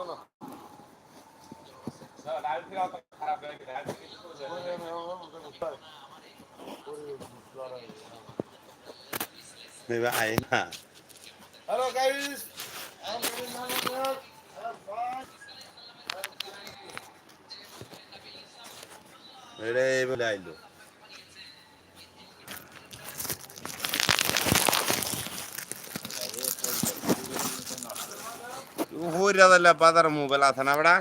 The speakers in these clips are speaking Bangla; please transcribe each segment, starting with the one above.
শোনো হ্যালো I'm. Have fun. হইরা দিলে বাজার মোবাইল আছে না বড়া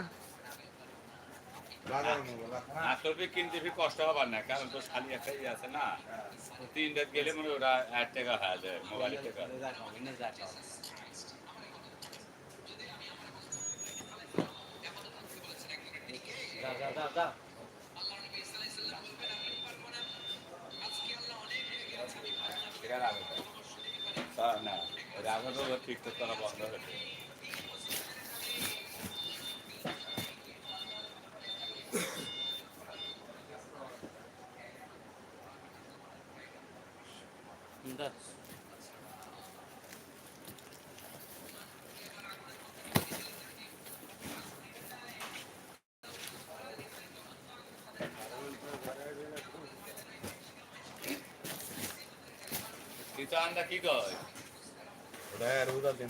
মোবাইল আসলে কিনতে ফি কষ্ট হবার না কারণ তো খালি একটা ইয়ে আছে না তিন রাত গেলে মনে হয় ওরা এক টাকা হয়ে যায় মোবাইলের টাকা ঠিক তো তারা বন্ধ হয়েছে কিন্তু কি কয়? ওটা রোজা দিন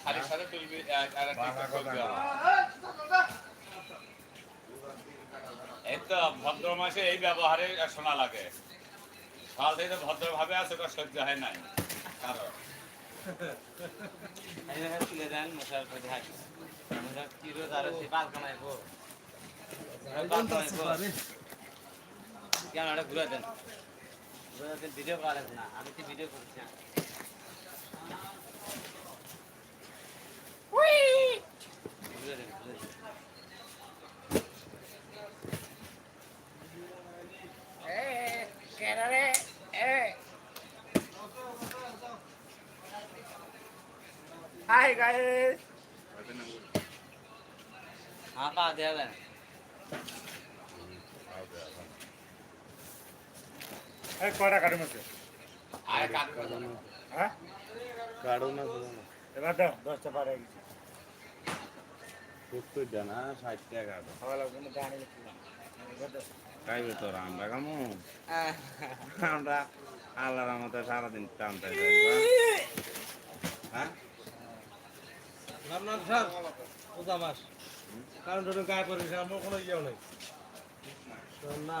সাড়ে সাড়ে তুলবি আর একটা করবি এই তো ভদ্র মাসে এই ব্যবহারে শোনা লাগে। সাল থেকে ভদ্র ভাবে আছে ওটা সহ্য হয় নাই। কারণ? তুলে দেন মশার করে হাঁটি মশা কিরো তারা সে পাল কামাইবো পাল কামাইবো কেন ঘুরে দেন। ঘুরে দেন ভিডিও করেন না আমি তো ভিডিও করছি না ঘুরে দেন ঘুরে দেন Hi guys. हाँ पा दिया এই কয়টা আছে? আরে হ্যাঁ? এবার দাও দশটা পার হয়ে গেছে। সত্তর জানা ষাট টাকা। খাইবে তোর আমরা আমরা আল্লাহর সারাদিন টানতে হ্যাঁ? স্যার। মাস। কারণ ধরুন গায়ে পড়েছে আমার কোনো ইয়েও নেই। না।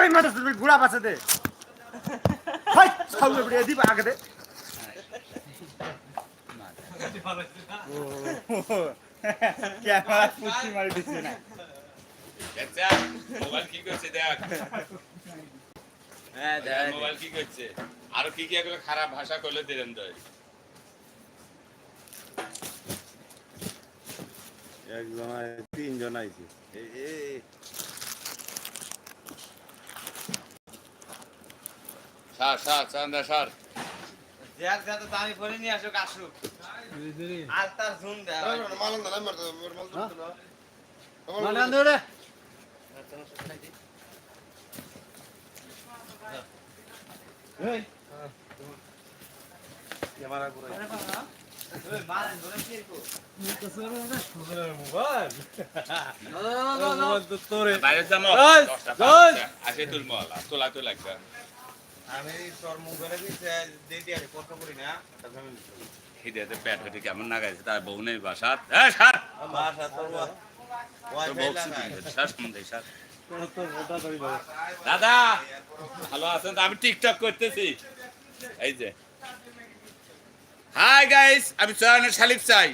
ওই মাথা সুদি গুড়া পাশে দে। হাই সাউলে বড়ে দিবা আগে দে। ক্যামেরা পুষ্টি মারি দিচ্ছে না। দেখছা মোবাইল কি করছে দেখ? হ্যাঁ দেখ। মোবাইল কি করছে? আরও কি কি এগুলো খারাপ ভাষা করলে দিলেন তো একজন আই- তিনজন আইছে এই- এই সার সার চান্দা সার দেখ যত দামি ফোনে নিয়ে আসুক আসুক। আর তার জুম দেয় মালান ধরে ক্যামেরা করে মারেন ধরে কি করব মোবাইল তোরে। বাইরে যাব। এই, এই। পাঁচটা। আসে তুল মহলা তোলা তো লাগবে। আমি তোর মোবাইলে দিতে দিতে আর কত করি না খিদেতে পেট হতে কেমন নাগাইছে তার বউ নেই বাসাত হ্যাঁ বাসা তোর ধরি দাদা ভালো আছেন আমি টিকটক করতেছি। এই যে। হাই গাইস আমি চয়নের শালিক চাই।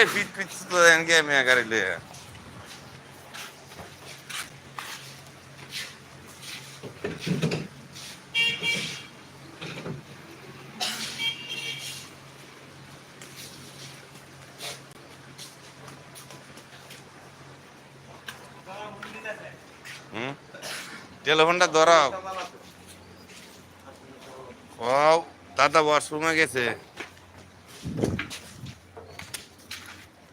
ওই ফিট ফিট তো এনকে মেয়া গাড়ি হুম? টেলিফোনটা ধরাও। ও দাদা ওয়াশরুমে গেছে।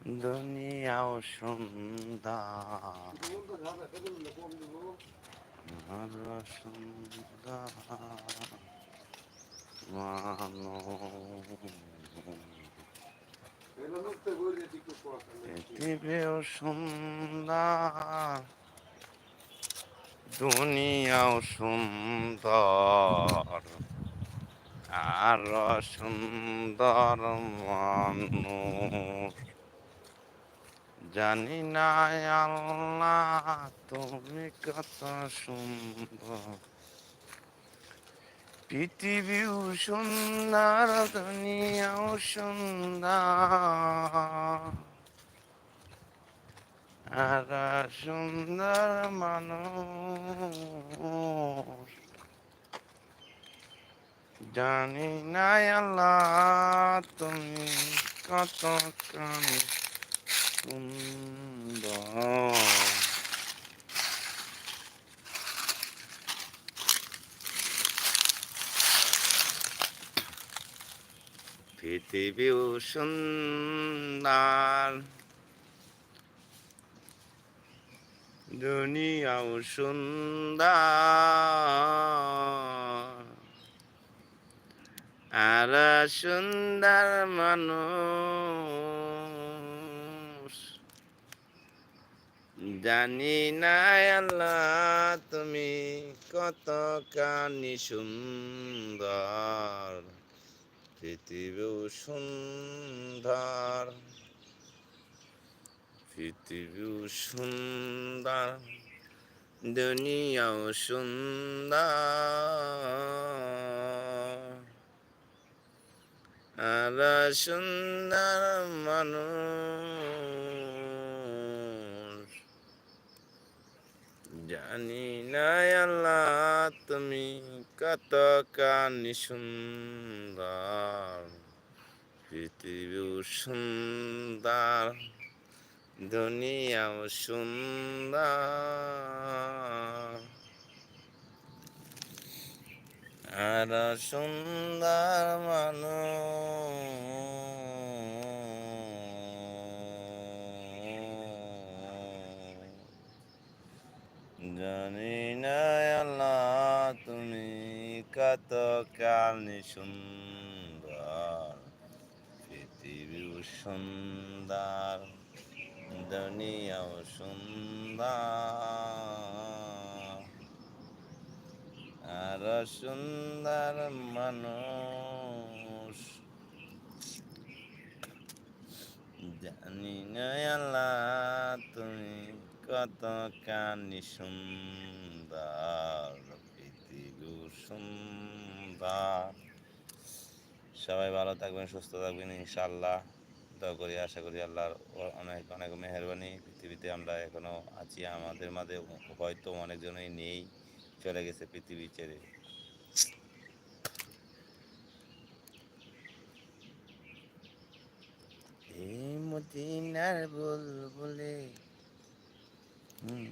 দুনিয়াও সুন্দর সুন্দর পৃথিবীও সুন্দর দুনিয়াও সুন্দর। আর সুন্দর মানুষ। জানি না আল্লাহ তুমি কত সুন্দর। পৃথিবীও সুন্দর, দুনিয়াও সুন্দর। আর সুন্দর মানুষ। জানি না আল্লাহ তুমি কত কানি সুন্দর পৃথিবীও সুন্দর। দুনিয়াও সুন্দর। আর সুন্দর মানুষ। জানি না আল্লাহ, তুমি কত কানি সুন্দর, পৃথিবীও সুন্দর পৃথিবীও সুন্দর, দুনিয়াও সুন্দর। আর সুন্দর মানুষ। জানি না আল্লাহ তুমি কত কানি সুন্দর পৃথিবীও সুন্দর দুনিয়াও সুন্দর। আর সুন্দর মানুষ জানি না আল্লাহ তুমি কালনি সুন্দর, পৃথিবীও সুন্দর, দুনিয়াও সুন্দর। আর সুন্দর মানুষ। জানি না আল্লাহ, তুমি কত কানি সুন্দর পৃথিবী সুন্দর। সবাই ভালো থাকবেন, সুস্থ থাকবেন ইনশাল্লাহ দোয়া করি, আশা করি আল্লাহর অনেক অনেক মেহরবানি। পৃথিবীতে আমরা এখনও আছি, আমাদের মাঝে হয়তো অনেকজনই নেই, চলে গেছে পৃথিবী ছেড়ে। এই মদিনার বুলবুলে হুম।